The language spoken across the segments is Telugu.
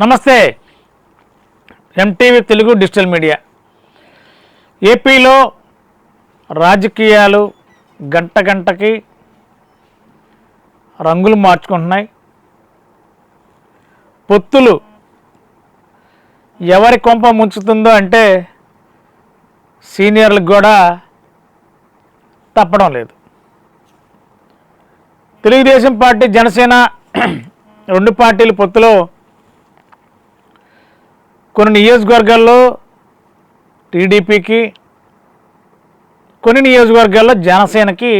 నమస్తే. MTV Telugu digital media. ఏపీలో రాజకీయాలు గంట గంటకి రంగులు మార్చుకుంటున్నాయి. పొత్తులు ఎవరి కొంప ముంచుతుందో అంటే సీనియర్లకు కూడా తప్పడం లేదు. తెలుగుదేశం పార్టీ జనసేన రెండు పార్టీల పొత్తులో కొన్ని నియోజకవర్గాల్లో టీడీపీకి కొన్ని నియోజకవర్గాల్లో జనసేనకి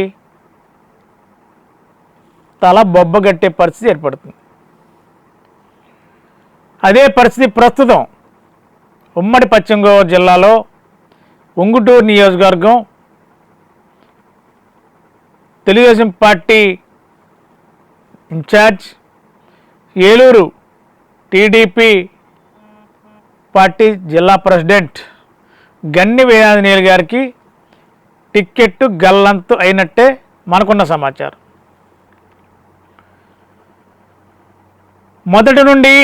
తల బొబ్బగట్టే పరిస్థితి ఏర్పడుతుంది. అదే పరిస్థితి ప్రస్తుతం ఉమ్మడి పశ్చిమ గోదావరి జిల్లాలో ఉంగుటూరు నియోజకవర్గం Telugudesam party in-charge Eluru TDP party జిల్లా ప్రెసిడెంట్ గన్ని వేదాంజనేయులు గారికి టిక్కెట్టు గల్లంతు అయినట్టే మనకున్న సమాచారం. మొదటి నుండి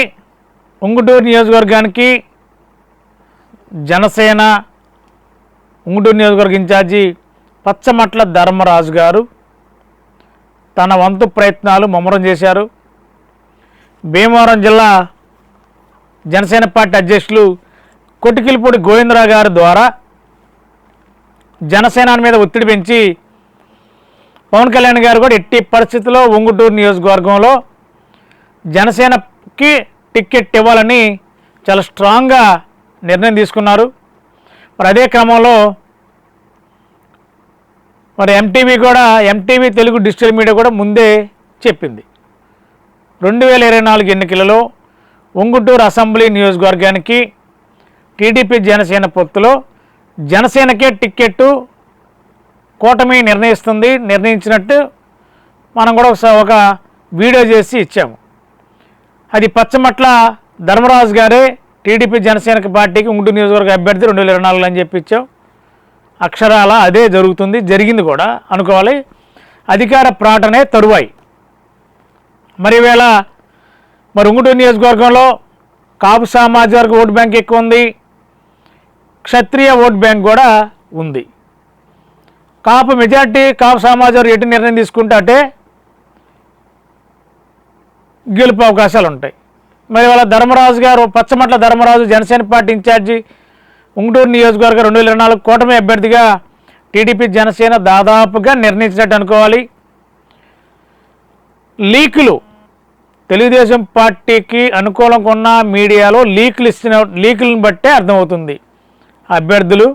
ఉంగుటూరు నియోజకవర్గానికి జనసేన ఉంగుటూరు నియోజకవర్గ ఇన్ఛార్జి పచ్చమట్ల ధర్మరాజు గారు తన వంతు ప్రయత్నాలు ముమ్మరం చేశారు. భీమవరం జిల్లా జనసేన పార్టీ అధ్యక్షులు కొటికిలిపూడి గోవిందరావు గారి ద్వారా జనసేన మీద ఒత్తిడి పెంచి పవన్ కళ్యాణ్ గారు కూడా ఎట్టి పరిస్థితుల్లో ఒంగుటూరు నియోజకవర్గంలో జనసేనకి టిక్కెట్ ఇవ్వాలని చాలా స్ట్రాంగ్గా నిర్ణయం తీసుకున్నారు. మరి అదే క్రమంలో మరి ఎంటీవీ కూడా ఎంటీవీ తెలుగు డిజిటల్ మీడియా కూడా ముందే చెప్పింది. రెండు వేల ఇరవై నాలుగు ఎన్నికలలో ఉంగుటూరు అసెంబ్లీ నియోజకవర్గానికి టీడీపీ జనసేన పొత్తులో జనసేనకే టిక్కెట్టు కూటమి నిర్ణయిస్తుంది నిర్ణయించినట్టు మనం కూడా ఒకసా- ఒక వీడియో చేసి ఇచ్చాము. అది పచ్చమట్ల ధర్మరాజు గారే టీడీపీ జనసేన పార్టీకి ఉంగుటూరు నియోజకవర్గ అభ్యర్థి రెండు వేల ఇరవై నాలుగులో అని చెప్పి ఇచ్చాం. అక్షరాల అదే జరుగుతుంది జరిగింది కూడా అనుకోవాలి. అధికార ప్రాటనే తరువాయి. మరి వేళ మరి ఉంగుటూరు నియోజకవర్గంలో కాపు సామాజిక వర్గ ఓటు బ్యాంక్ ఎక్కువ ఉంది. క్షత్రియ ఓట్ బ్యాంక్ కూడా ఉంది. కాపు మెజార్టీ కాపు సామాజిక ఎటు నిర్ణయం తీసుకుంటే అంటే గెలుపు అవకాశాలు ఉంటాయి. మరి వాళ్ళ ధర్మరాజు గారు పచ్చమట్ల ధర్మరాజు జనసేన పార్టీ ఇన్ఛార్జి ఉంగుటూరు నియోజకవర్గం రెండు వేల నాలుగు కూటమి అభ్యర్థిగా టీడీపీ జనసేన దాదాపుగా నిర్ణయించినట్టు అనుకోవాలి. లీకులు తెలుగుదేశం పార్టీకి అనుకూలంగా ఉన్న మీడియాలో లీకులు ఇస్తున్న లీకులను బట్టే అర్థమవుతుంది. అభ్యర్థులు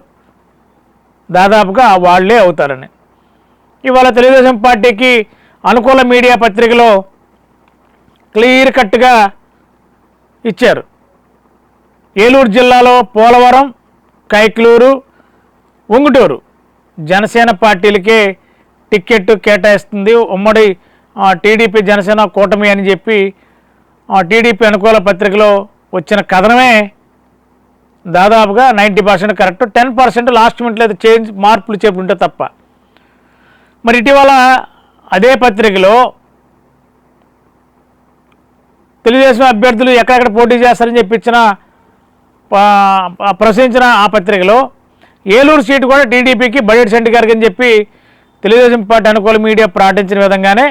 దాదాపుగా వాళ్ళే అవుతారని. ఇవాళ తెలుగుదేశం పార్టీకి అనుకూల మీడియా పత్రికలో క్లియర్ కట్గా ఇచ్చారు. ఏలూరు జిల్లాలో పోలవరం కైక్లూరు ఉంగుటూరు జనసేన పార్టీలకే టిక్కెట్ కేటాయిస్తుంది ఉమ్మడి టీడీపీ జనసేన కూటమి అని చెప్పి టీడీపీ అనుకూల పత్రికలో వచ్చిన కథనమే దాదాపుగా ninety percent correct ten percent last మినిట్లో అయితే చేంజ్ మార్పులు చెప్పుంటే తప్ప. మరి ఇటీవల అదే పత్రికలో తెలుగుదేశం అభ్యర్థులు ఎక్కడెక్కడ పోటీ చేస్తారని చెప్పించిన ప్రశ్నించిన ఆ పత్రికలో ఏలూరు సీటు కూడా టీడీపీకి బడ్జెట్ సెంటి గారికి అని చెప్పి తెలుగుదేశం పార్టీ అనుకూల మీడియా ప్రకటించిన విధంగానే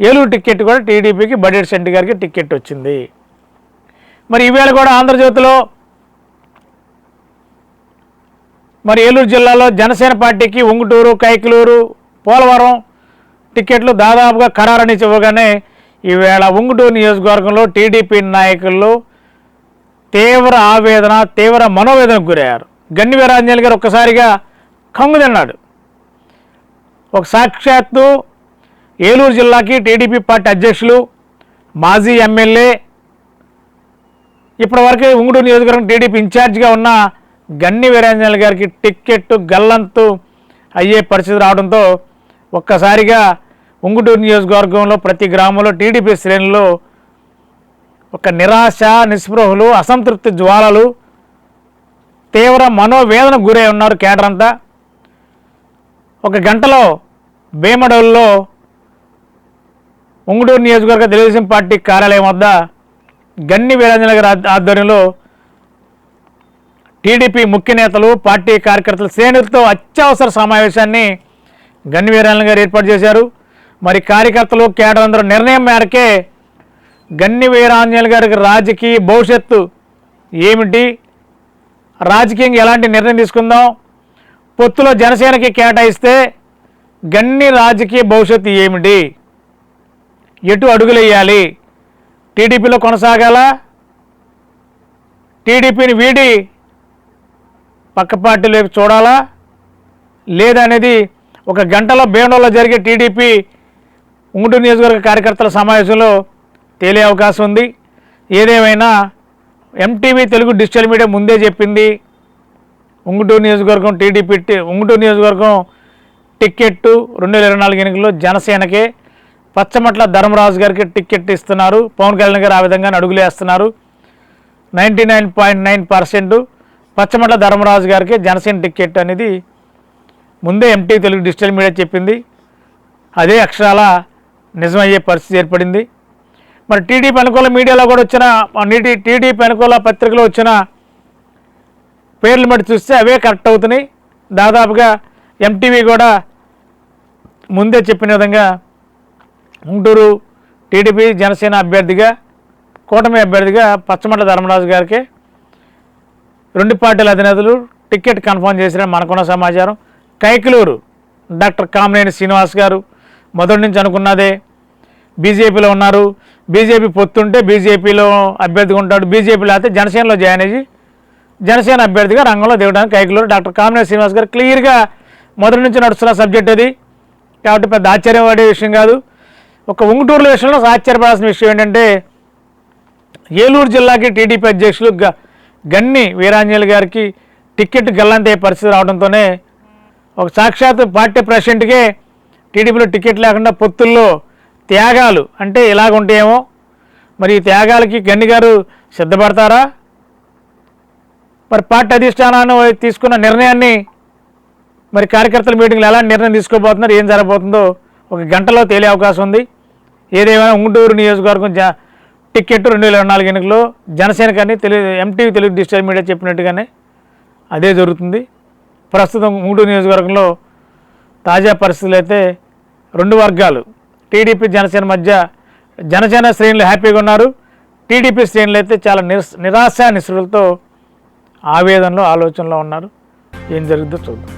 ఏలూరు టికెట్ కూడా టీడీపీకి బడ్జెట్ శెట్టి గారికి టికెట్ వచ్చింది. మరి ఈవేళ కూడా ఆంధ్రజ్యోతిలో మరి ఏలూరు జిల్లాలో జనసేన పార్టీకి ఉంగుటూరు కైకలూరు పోలవరం టికెట్లు దాదాపుగా ఖరారని చెప్పగానే ఈవేళ ఉంగుటూరు నియోజకవర్గంలో టీడీపీ నాయకులు తీవ్ర ఆవేదన తీవ్ర మనోవేదనకు గురయ్యారు. గన్ని వీరాంజలి గారు ఒక్కసారిగా కంగుదన్నాడు ఒక సాక్షాత్తు ఏలూరు జిల్లాకి టీడీపీ పార్టీ అధ్యక్షులు మాజీ ఎమ్మెల్యే ఇప్పటివరకు ఉంగుడు నియోజకవర్గం టీడీపీ ఇన్ఛార్జిగా ఉన్న గన్ని వీరాంజనేయులు గారికి టిక్కెట్ గల్లంతు అయ్యే పరిస్థితి రావడంతో ఒక్కసారిగా ఉంగుటూరు నియోజకవర్గంలో ప్రతి గ్రామంలో టీడీపీ శ్రేణుల్లో ఒక నిరాశ నిస్పృహలు అసంతృప్తి జ్వాలలు తీవ్ర మనోవేదన గురై ఉన్నారు కేడర్ అంతా. ఒక గంటలో భీమడోల్లో ఉంగుటూరు నియోజకవర్గ తెలుగుదేశం పార్టీ కార్యాలయం వద్ద గన్ని వీరాంజన గారి ఆధ్వర్యంలో టీడీపీ ముఖ్య నేతలు పార్టీ కార్యకర్తల శ్రేణులతో అత్యవసర సమావేశాన్ని గన్ని వీరాంజన గారు ఏర్పాటు చేశారు. మరి కార్యకర్తలు కేడర్ నిర్ణయం మేరకే గన్ని వీరాంజనేయులు గారికి రాజకీయ భవిష్యత్తు ఏమిటి రాజకీయంగా ఎలాంటి నిర్ణయం తీసుకుందాం పొత్తులో జనసేనకి కేటాయిస్తే గన్ని రాజకీయ భవిష్యత్తు ఏమిటి? ఎటు అడుగులేయాలి? టీడీపీలో కొనసాగాల? టీడీపీని వీడి పక్క పార్టీలోకి చూడాలా? లేదనేది ఒక గంటలో బేండోలో జరిగే టీడీపీ ఉంగుటూరు నియోజకవర్గ కార్యకర్తల సమావేశంలో తేలే అవకాశం ఉంది. ఏదేమైనా ఎంటీవీ తెలుగు డిజిటల్ మీడియా ముందే చెప్పింది ఉంగుటూరు నియోజకవర్గం టీడీపీ ఉంగుటూరు నియోజకవర్గం టిక్కెట్టు రెండు వేల ఇరవై నాలుగు ఎన్నికల్లో జనసేనకే. పచ్చమట్ల ధర్మరాజు గారికి టికెట్ ఇస్తున్నారు. పవన్ కళ్యాణ్ గారు ఆ విధంగా అడుగులేస్తున్నారు ninety nine point nine percent Pachamatla Dharmaraju గారికి జనసేన టిక్కెట్ అనేది ముందే ఎంటీ తెలుగు డిజిటల్ మీడియా చెప్పింది. అదే అక్షరాల నిజమయ్యే పరిస్థితి ఏర్పడింది. మరి టీడీపీ అనుకూల మీడియాలో కూడా వచ్చిన నీటి టీడీపీ అనుకూల పత్రికలో వచ్చిన పేర్లు మట్టి చూస్తే అవే కరెక్ట్ అవుతున్నాయి. దాదాపుగా ఎంటీవీ కూడా ముందే చెప్పిన విధంగా గుంటూరు టీడీపీ జనసేన అభ్యర్థిగా కూటమి అభ్యర్థిగా పచ్చమట్ల ధర్మరాజు గారికి రెండు పార్టీల అధినేతలు టికెట్ కన్ఫర్మ్ చేసిన మనకున్న సమాచారం. కైకలూరు డాక్టర్ కామినేని శ్రీనివాస్ గారు మొదటి నుంచి అనుకున్నదే. బీజేపీలో ఉన్నారు. బీజేపీ పొత్తుంటే బీజేపీలో అభ్యర్థిగా ఉంటాడు. బీజేపీలో అయితే జనసేనలో జాయిన్ అయ్యి జనసేన అభ్యర్థిగా రంగంలో దిగడానికి కైకలూరు డాక్టర్ కామినేని శ్రీనివాస్ గారు క్లియర్గా మొదటి నుంచి నడుస్తున్న సబ్జెక్ట్ అది. కాబట్టి పెద్ద ఆశ్చర్యపడే విషయం కాదు. ఒక ఉంగుటూరుల విషయంలో ఆశ్చర్యపడాల్సిన విషయం ఏంటంటే ఏలూరు జిల్లాకి టీడీపీ అధ్యక్షులు గ గన్ని వీరాంజలి గారికి టికెట్ గల్లంతే పరిస్థితి రావడంతోనే ఒక సాక్షాత్ పార్టీ ప్రెసిడెంట్కే టీడీపీలో టికెట్ లేకుండా పొత్తుల్లో త్యాగాలు అంటే ఇలాగుంటాయేమో మరి ఈ త్యాగాలకి గన్ని గారు సిద్ధపడతారా? మరి పార్టీ అధిష్టానాన్ని తీసుకున్న నిర్ణయాన్ని మరి కార్యకర్తల మీటింగ్లో ఎలా నిర్ణయం తీసుకోబోతున్నారు ఏం జరగబోతుందో ఒక గంటలో తేలే అవకాశం ఉంది. ఏదేమైనా ఉంగుటూరు నియోజకవర్గం జ టికెట్ రెండు వేల నాలుగు ఎన్నికలో జనసేన కానీ Telugu MTV Telugu digital media చెప్పినట్టుగానే అదే జరుగుతుంది. ప్రస్తుతం ఉంగుటూరు నియోజకవర్గంలో తాజా పరిస్థితులు అయితే రెండు వర్గాలు. టీడీపీ జనసేన మధ్య జనసేన శ్రేణులు హ్యాపీగా ఉన్నారు. టీడీపీ శ్రేణులు అయితే చాలా నిరాశ నిరాశ నిస్సులతో ఆవేదనలో ఆలోచనలో ఉన్నారు. ఏం జరుగుతుందో చూద్దాం.